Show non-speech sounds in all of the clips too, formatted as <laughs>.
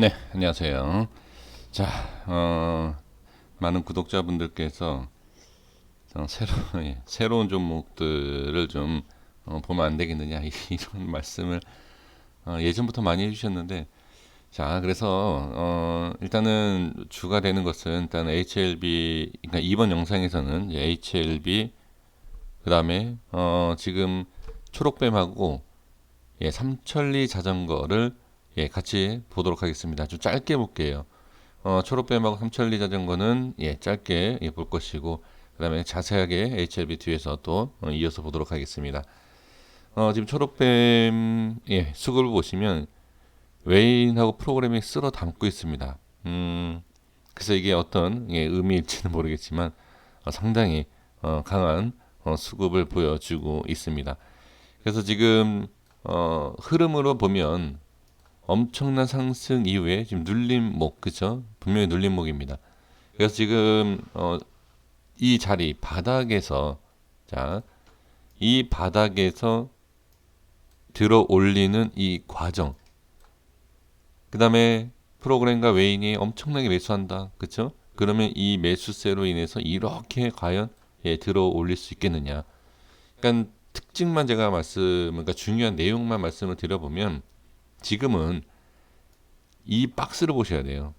네, 안녕하세요. 자, 어, 많은 구독자분들께서 어, 새로, <laughs> 예, 새로운 종목들을 좀 어, 보면 안 되겠느냐 <laughs> 이런 말씀을 어, 예전부터 많이 해주셨는데 자 그래서 어, 일단은 주가 되는 것은 일단 HLB 그러니까 이번 영상에서는 HLB 그 다음에 어, 지금 초록뱀하고 예, 삼천리 자전거를 예, 같이 보도록 하겠습니다. 좀 짧게 볼게요. 어, 초록뱀하고 삼천리 자전거는 예, 짧게 예, 볼 것이고 그 다음에 자세하게 HLB 뒤에서 또 어, 이어서 보도록 하겠습니다. 어, 지금 초록뱀 예, 수급을 보시면 웨인하고 프로그래밍 쓸어 담고 있습니다. 음, 그래서 이게 어떤 예, 의미일지는 모르겠지만 어, 상당히 어, 강한 어, 수급을 보여주고 있습니다. 그래서 지금 어, 흐름으로 보면 엄청난 상승 이후에 지금 눌림목 그죠? 분명히 눌림목입니다. 그래서 지금 어, 이 자리 바닥에서 자, 이 바닥에서 들어 올리는 이 과정. 그 다음에 프로그램과 웨인이 엄청나게 매수한다. 그렇죠? 그러면 이 매수세로 인해서 이렇게 과연 예, 들어 올릴 수 있겠느냐? 그러니까 특징만 제가 말씀, 그러니까 중요한 내용만 말씀을 드려보면 지금은 이 박스를 보셔야 돼요.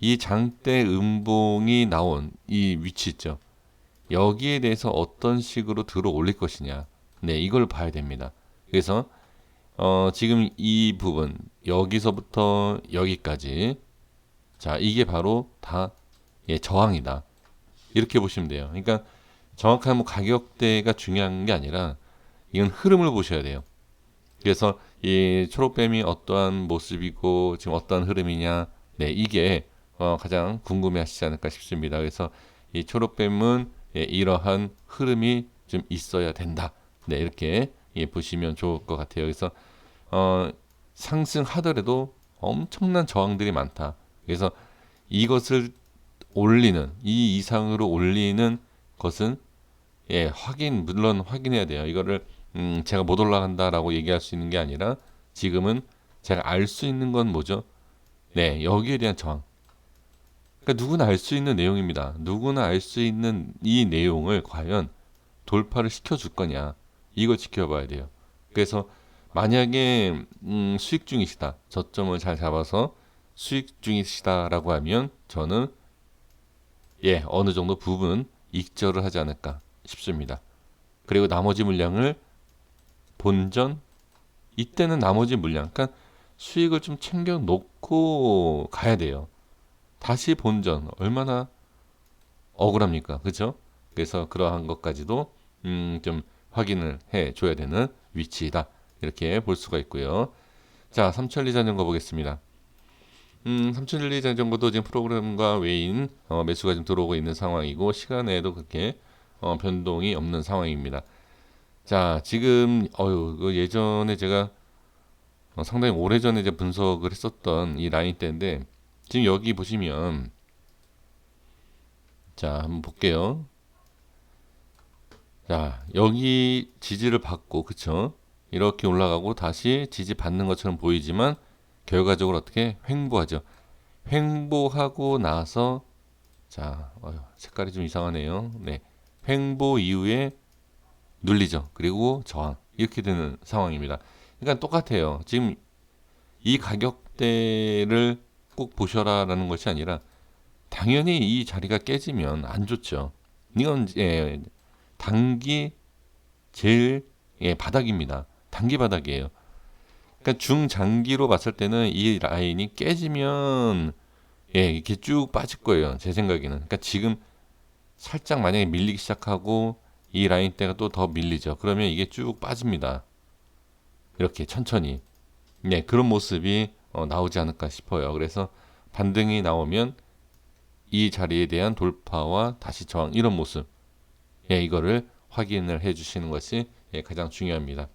이 장대 음봉이 나온 이 위치 있죠. 여기에 대해서 어떤 식으로 들어 올릴 것이냐. 네, 이걸 봐야 됩니다. 그래서 어, 지금 이 부분 여기서부터 여기까지 자, 이게 바로 다 예, 저항이다. 이렇게 보시면 돼요. 그러니까 정확한 뭐 가격대가 중요한 게 아니라 이건 흐름을 보셔야 돼요. 그래서 이 초록뱀이 어떠한 모습이고 지금 어떠한 흐름이냐, 네 이게 어, 가장 궁금해하시지 않을까 싶습니다. 그래서 이 초록뱀은 예, 이러한 흐름이 좀 있어야 된다. 네 이렇게 예, 보시면 좋을 것 같아요. 그래서 어, 상승하더라도 엄청난 저항들이 많다. 그래서 이것을 올리는 이 이상으로 올리는 것은 예 확인 물론 확인해야 돼요. 이거를 음, 제가 못 올라간다라고 얘기할 수 있는 게 아니라 지금은 제가 알 수 있는 건 뭐죠? 네, 여기에 대한 저항. 그러니까 누구나 알 수 있는 내용입니다. 누구나 알 수 있는 이 내용을 과연 돌파를 시켜줄 거냐. 이걸 지켜봐야 돼요. 그래서 만약에 음, 수익 중이시다. 저점을 잘 잡아서 수익 중이시다라고 하면 저는 예, 어느 정도 부분 익절을 하지 않을까 싶습니다. 그리고 나머지 물량을 본전 이때는 나머지 물량 그러니까 수익을 좀 챙겨 놓고 가야 돼요. 다시 본전 얼마나 억울합니까? 그렇죠? 그래서 그러한 것까지도 음, 좀 확인을 해 줘야 되는 위치이다. 이렇게 볼 수가 있고요. 자, 삼천리 자전거 보겠습니다. 음, 삼천리 자전거도 지금 프로그램과 외인 어, 매수가 좀 들어오고 있는 상황이고 시간에도 그렇게 어, 변동이 없는 상황입니다. 자, 지금 어유 그 예전에 제가 어, 상당히 오래전에 이제 분석을 했었던 이 라인 때인데 지금 여기 보시면 자, 한번 볼게요. 자, 여기 지지를 받고 그쵸? 이렇게 올라가고 다시 지지 받는 것처럼 보이지만 결과적으로 어떻게 횡보하죠. 횡보하고 나서 자, 어휴, 색깔이 좀 이상하네요. 네. 횡보 이후에 눌리죠. 그리고 저항. 이렇게 되는 상황입니다. 그러니까 똑같아요. 지금 이 가격대를 꼭 보셔라라는 것이 아니라 당연히 이 자리가 깨지면 안 좋죠. 이건 예, 단기 제일 예, 바닥입니다. 단기 바닥이에요. 그러니까 중장기로 봤을 때는 이 라인이 깨지면 예, 이렇게 쭉 빠질 거예요. 제 생각에는. 그러니까 지금 살짝 만약에 밀리기 시작하고 이 라인 대가 또 더 밀리죠. 그러면 이게 쭉 빠집니다. 이렇게 천천히. 네, 그런 모습이 어, 나오지 않을까 싶어요. 그래서 반등이 나오면 이 자리에 대한 돌파와 다시 저항 이런 모습. 예, 이거를 확인을 해 주시는 것이 예, 가장 중요합니다.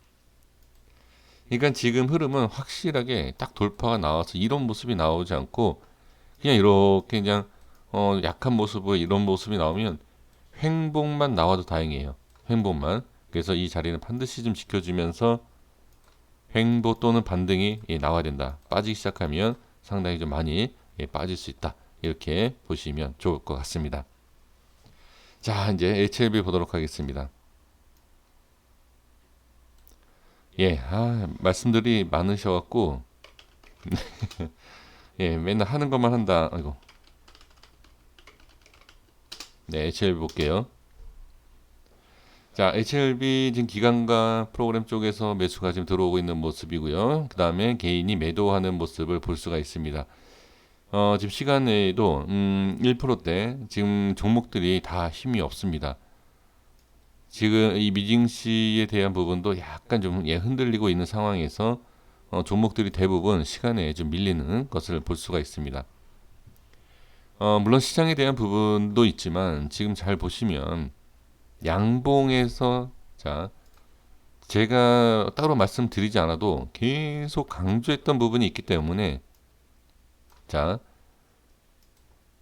그러니까 지금 흐름은 확실하게 딱 돌파가 나와서 이런 모습이 나오지 않고 그냥 이렇게 그냥 어, 약한 모습으로 이런 모습이 나오면 횡복만 나와도 다행이에요. 횡복만. 그래서 이 자리는 반드시 좀 지켜주면서 횡보 또는 반등이 예, 나와야 된다. 빠지기 시작하면 상당히 좀 많이 예, 빠질 수 있다. 이렇게 보시면 좋을 것 같습니다. 자, 이제 HLB 보도록 하겠습니다. 예, 아, 말씀들이 많으셔갖고, <laughs> 예, 맨날 하는 것만 한다. 아이고. 네, HLB 볼게요. 자, HLB 지금 기관과 프로그램 쪽에서 매수가 지금 들어오고 있는 모습이고요. 그 다음에 개인이 매도하는 모습을 볼 수가 있습니다. 어, 지금 시간 내에도 음, 1%대 지금 종목들이 다 힘이 없습니다. 지금 이 미징시에 대한 부분도 약간 좀 예, 흔들리고 있는 상황에서 어, 종목들이 대부분 시간에 좀 밀리는 것을 볼 수가 있습니다. 어, 물론 시장에 대한 부분도 있지만 지금 잘 보시면 양봉에서 자 제가 따로 말씀드리지 않아도 계속 강조했던 부분이 있기 때문에 자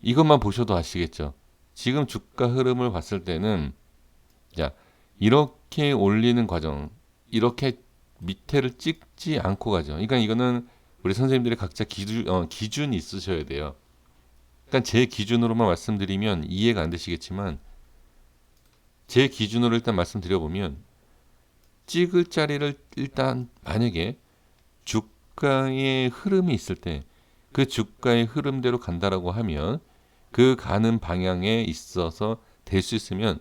이것만 보셔도 아시겠죠. 지금 주가 흐름을 봤을 때는 자 이렇게 올리는 과정 이렇게 밑에를 찍지 않고 가죠. 그러니까 이거는 우리 선생님들이 각자 기준 어, 기준이 있으셔야 돼요. 그러니까 제 기준으로만 말씀드리면 이해가 안 되시겠지만 제 기준으로 일단 말씀드려 보면 찍을 자리를 일단 만약에 주가의 흐름이 있을 때 그 주가의 흐름대로 간다라고 하면 그 가는 방향에 있어서 될 수 있으면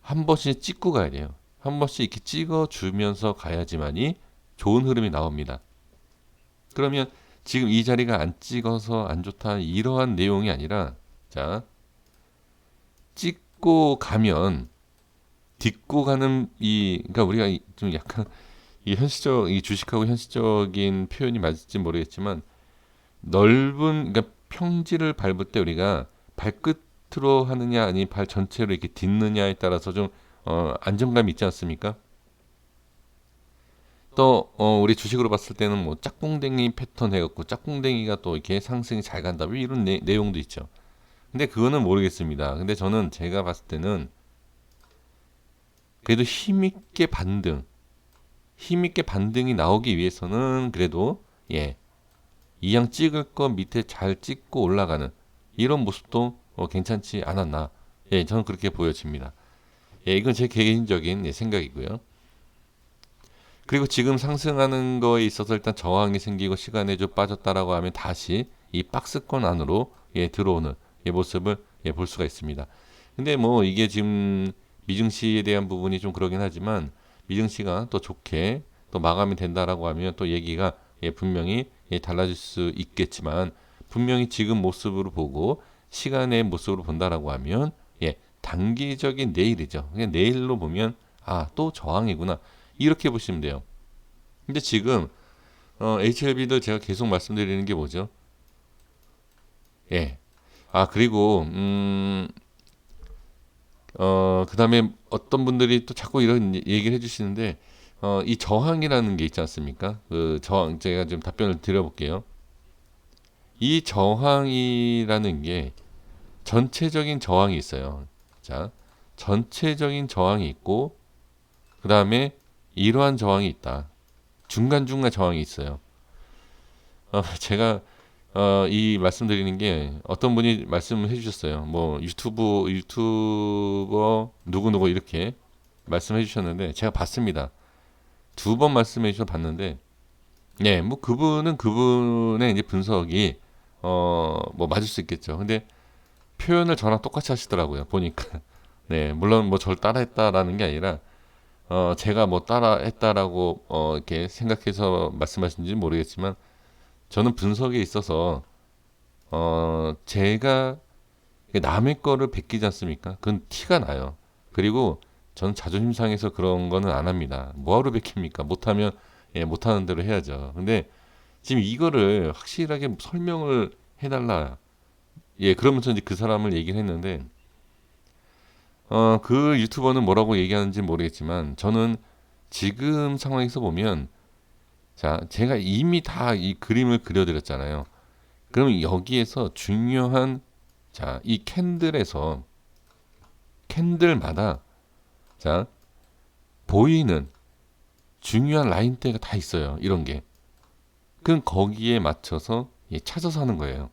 한 번씩 찍고 가야 돼요. 한 번씩 이렇게 찍어 주면서 가야지만이 좋은 흐름이 나옵니다. 그러면 지금 이 자리가 안 찍어서 안 좋다 이러한 내용이 아니라 자 찍고 가면 딛고 가는 이 그러니까 우리가 이- 좀 약간 이 현실적 이 주식하고 현실적인 표현이 맞을지 모르겠지만 넓은 그러니까 평지를 밟을 때 우리가 발끝으로 하느냐 아니 발 전체로 이렇게 딛느냐에 따라서 좀 어, 안정감이 있지 않습니까? 또 어, 우리 주식으로 봤을 때는 뭐 짝꿍댕이 패턴 해갖고 짝꿍댕이가 또 이렇게 상승이 잘 간다 뭐 이런 내, 내용도 있죠. 근데 그거는 모르겠습니다. 근데 저는 제가 봤을 때는 그래도 힘있게 반등, 힘있게 반등이 나오기 위해서는 그래도 예 이양 찍을 거 밑에 잘 찍고 올라가는 이런 모습도 어, 괜찮지 않았나. 예, 저는 그렇게 보여집니다. 예, 이건 제 개인적인 예, 생각이고요. 그리고 지금 상승하는 거에 있어서 일단 저항이 생기고 시간에 좀 빠졌다라고 하면 다시 이 박스권 안으로 예, 들어오는 예, 모습을 예, 볼 수가 있습니다. 근데 뭐 이게 지금 미증시에 대한 부분이 좀 그러긴 하지만 미증시가 또 좋게 또 마감이 된다라고 하면 또 얘기가 예, 분명히 예, 달라질 수 있겠지만 분명히 지금 모습으로 보고 시간의 모습으로 본다라고 하면 예, 단기적인 내일이죠. 그냥 내일로 보면 아, 또 저항이구나. 이렇게 보시면 돼요. 근데 지금 어, HLB도 제가 계속 말씀드리는 게 뭐죠? 예. 아, 그리고 음 어, 그다음에 어떤 분들이 또 자꾸 이런 얘기를 해 주시는데 어, 이 저항이라는 게 있지 않습니까? 그 저항 제가 좀 답변을 드려 볼게요. 이 저항이라는 게 전체적인 저항이 있어요. 자, 전체적인 저항이 있고 그 다음에 이러한 저항이 있다. 중간중간 저항이 있어요. 어, <laughs> 제가 어, 이 말씀드리는 게 어떤 분이 말씀을 해주셨어요. 뭐 유튜브 유튜버 누구 누구 이렇게 말씀해 주셨는데 제가 봤습니다. 두 번 말씀해 주셔 봤는데, 예, 뭐 그분은 그분의 이제 분석이 어뭐 맞을 수 있겠죠. 근데 표현을 저랑 똑같이 하시더라고요. 보니까 <laughs> 네, 물론 뭐 저를 따라했다라는 게 아니라 어 제가 뭐 따라 했다라고 어 이렇게 생각해서 말씀하신지 모르겠지만 저는 분석에 있어서 어 제가 남의 거를 베끼지 않습니까? 그건 티가 나요. 그리고 저는 자존심 상해서 그런 거는 안 합니다. 뭐하러 베낍니까? 못하면 예, 못하는 대로 해야죠. 근데 지금 이거를 확실하게 설명을 해달라. 예, 그러면서 이제 그 사람을 얘기를 했는데 어, 그 유튜버는 뭐라고 얘기하는지 모르겠지만 저는 지금 상황에서 보면 자, 제가 이미 다 이 그림을 그려드렸잖아요. 그럼 여기에서 중요한 자, 이 캔들에서 캔들마다 자, 보이는 중요한 라인대가 다 있어요. 이런 게. 그럼 거기에 맞춰서 예, 찾아서 하는 거예요.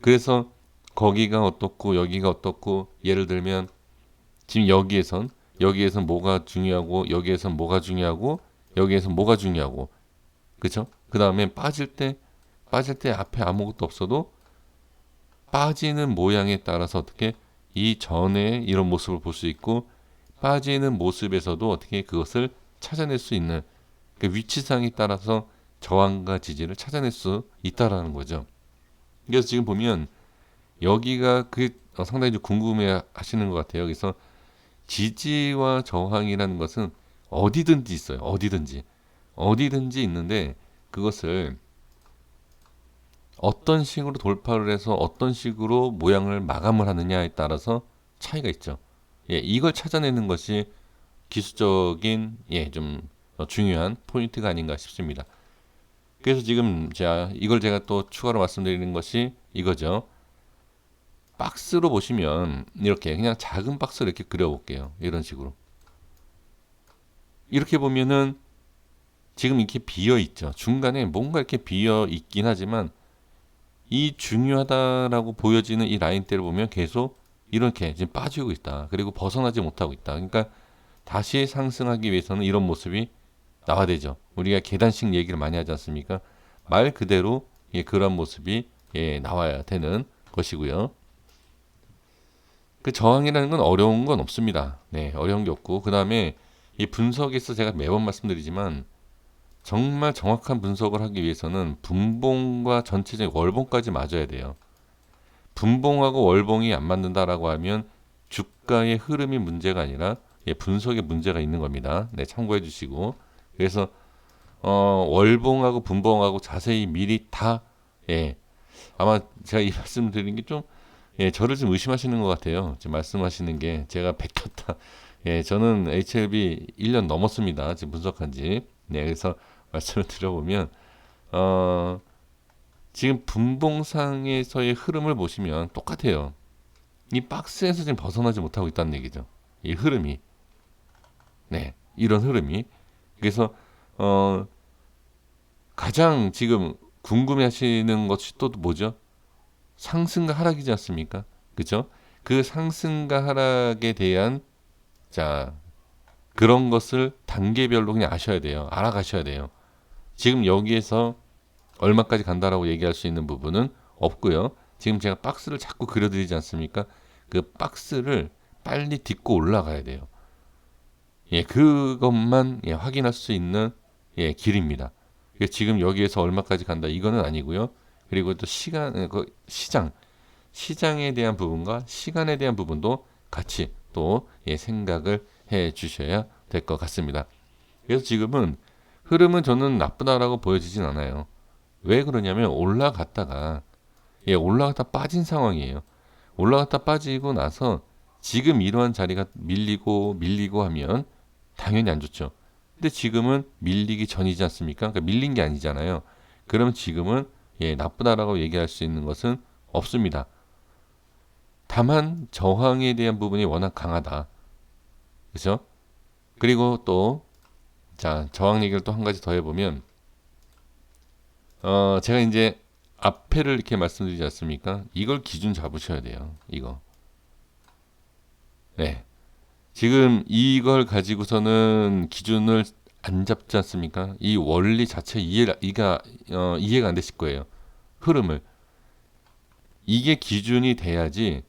그래서 거기가 어떻고 여기가 어떻고 예를 들면 지금 여기에선 여기에선 뭐가 중요하고 여기에선 뭐가 중요하고 여기에선 뭐가 중요하고 그쵸? 그 다음에 빠질 때 빠질 때 앞에 아무것도 없어도 빠지는 모양에 따라서 어떻게 이 전에 이런 모습을 볼 수 있고 빠지는 모습에서도 어떻게 그것을 찾아낼 수 있는 그 위치상에 따라서 저항과 지지를 찾아낼 수 있다라는 거죠. 그래서 지금 보면 여기가 그 어, 상당히 좀 궁금해 하시는 것 같아요. 그래서 지지와 저항이라는 것은 어디든지 있어요. 어디든지. 어디든지 있는데 그것을 어떤 식으로 돌파를 해서 어떤 식으로 모양을 마감을 하느냐에 따라서 차이가 있죠. 예, 이걸 찾아내는 것이 기술적인 예, 좀 중요한 포인트가 아닌가 싶습니다. 그래서 지금 자 이걸 제가 또 추가로 말씀드리는 것이 이거죠. 박스로 보시면 이렇게 그냥 작은 박스를 이렇게 그려볼게요. 이런 식으로. 이렇게 보면은 지금 이렇게 비어 있죠. 중간에 뭔가 이렇게 비어 있긴 하지만 이 중요하다라고 보여지는 이 라인대를 보면 계속 이렇게 지금 빠지고 있다. 그리고 벗어나지 못하고 있다. 그러니까 다시 상승하기 위해서는 이런 모습이 나와야 되죠. 우리가 계단식 얘기를 많이 하지 않습니까? 말 그대로 예, 그런 모습이 예, 나와야 되는 것이고요. 그 저항이라는 건 어려운 건 없습니다. 네, 어려운 게 없고 그 다음에 이 분석에서 제가 매번 말씀드리지만 정말 정확한 분석을 하기 위해서는 분봉과 전체적인 월봉까지 맞아야 돼요. 분봉하고 월봉이 안 맞는다라고 하면 주가의 흐름이 문제가 아니라 예, 분석에 문제가 있는 겁니다. 네, 참고해 주시고 그래서 어, 월봉하고 분봉하고 자세히 미리 다 예, 아마 제가 이 말씀 드린 게좀 예, 저를 좀 의심하시는 것 같아요. 지금 말씀하시는 게 제가 베꼈다. 예, 저는 HLB 1년 넘었습니다. 지금 분석한 지. 네, 그래서 <laughs> 말씀을 드려보면, 어, 지금 분봉상에서의 흐름을 보시면 똑같아요. 이 박스에서 지금 벗어나지 못하고 있다는 얘기죠. 이 흐름이. 네, 이런 흐름이. 그래서, 어, 가장 지금 궁금해 하시는 것이 또 뭐죠? 상승과 하락이지 않습니까? 그죠? 그 상승과 하락에 대한 자 그런 것을 단계별로 그냥 아셔야 돼요. 알아가셔야 돼요. 지금 여기에서 얼마까지 간다라고 얘기할 수 있는 부분은 없고요. 지금 제가 박스를 자꾸 그려드리지 않습니까? 그 박스를 빨리 딛고 올라가야 돼요. 예, 그것만 예, 확인할 수 있는 예, 길입니다. 지금 여기에서 얼마까지 간다 이거는 아니고요. 그리고 또 시간, 그 시장, 시장에 대한 부분과 시간에 대한 부분도 같이 또 예, 생각을 해 주셔야 될 것 같습니다. 그래서 지금은 흐름은 저는 나쁘다라고 보여지진 않아요. 왜 그러냐면 올라갔다가 예, 올라갔다 빠진 상황이에요. 올라갔다 빠지고 나서 지금 이러한 자리가 밀리고 밀리고 하면 당연히 안 좋죠. 근데 지금은 밀리기 전이지 않습니까? 그러니까 밀린 게 아니잖아요. 그러면 지금은 예, 나쁘다라고 얘기할 수 있는 것은 없습니다. 다만 저항에 대한 부분이 워낙 강하다. 그죠? 그리고 또, 자, 저항 얘기를 또 한 가지 더 해보면, 어, 제가 이제 앞에를 이렇게 말씀드리지 않습니까? 이걸 기준 잡으셔야 돼요. 이거. 네. 지금 이걸 가지고서는 기준을 안 잡지 않습니까? 이 원리 자체 이해, 이가, 어, 이해가 안 되실 거예요. 흐름을. 이게 기준이 돼야지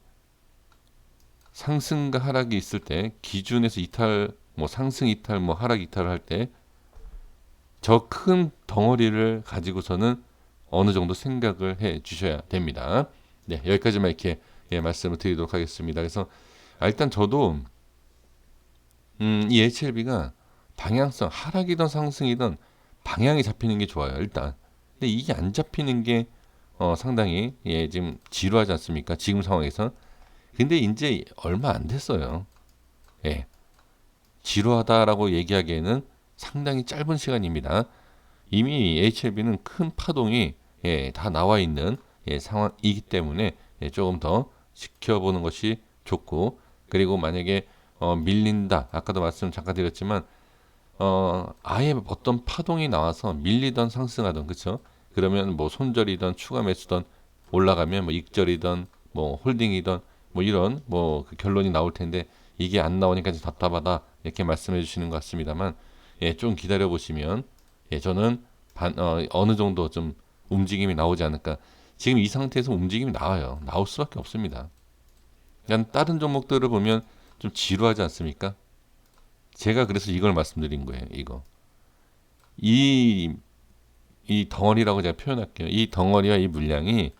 상승과 하락이 있을 때 기준에서 이탈, 뭐 상승 이탈, 뭐 하락 이탈을 할 때 저 큰 덩어리를 가지고서는 어느 정도 생각을 해 주셔야 됩니다. 네, 여기까지만 이렇게 예, 말씀을 드리도록 하겠습니다. 그래서 아, 일단 저도 음, 이 HLB가 방향성 하락이든 상승이든 방향이 잡히는 게 좋아요. 일단. 근데 이게 안 잡히는 게 어, 상당히 예, 지금 지루하지 않습니까? 지금 상황에서. 근데 이제 얼마 안 됐어요. 예. 지루하다라고 얘기하기에는 상당히 짧은 시간입니다. 이미 HLB는 큰 파동이 예, 다 나와 있는 예, 상황이기 때문에 예, 조금 더 지켜보는 것이 좋고 그리고 만약에 어, 밀린다 아까도 말씀 잠깐 드렸지만 어, 아예 어떤 파동이 나와서 밀리던 상승하던 그쵸? 그러면 뭐 손절이든 추가 매수든 올라가면 뭐 익절이든 뭐 홀딩이든 뭐 이런 뭐 그 결론이 나올 텐데 이게 안 나오니까 이제 답답하다 이렇게 말씀해 주시는 것 같습니다만 예, 좀 기다려 보시면 예, 저는 반, 어, 어느 정도 좀 움직임이 나오지 않을까. 지금 이 상태에서 움직임이 나와요. 나올 수밖에 없습니다. 그냥 다른 종목들을 보면 좀 지루하지 않습니까? 제가 그래서 이걸 말씀드린 거예요. 이거. 이, 이 덩어리라고 제가 표현할게요. 이 덩어리와 이 물량이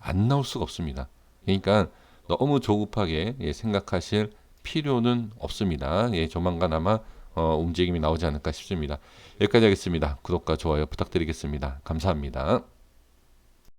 안 나올 수가 없습니다. 그러니까 너무 조급하게 예, 생각하실 필요는 없습니다. 예, 조만간 아마 어, 움직임이 나오지 않을까 싶습니다. 여기까지 하겠습니다. 구독과 좋아요 부탁드리겠습니다. 감사합니다.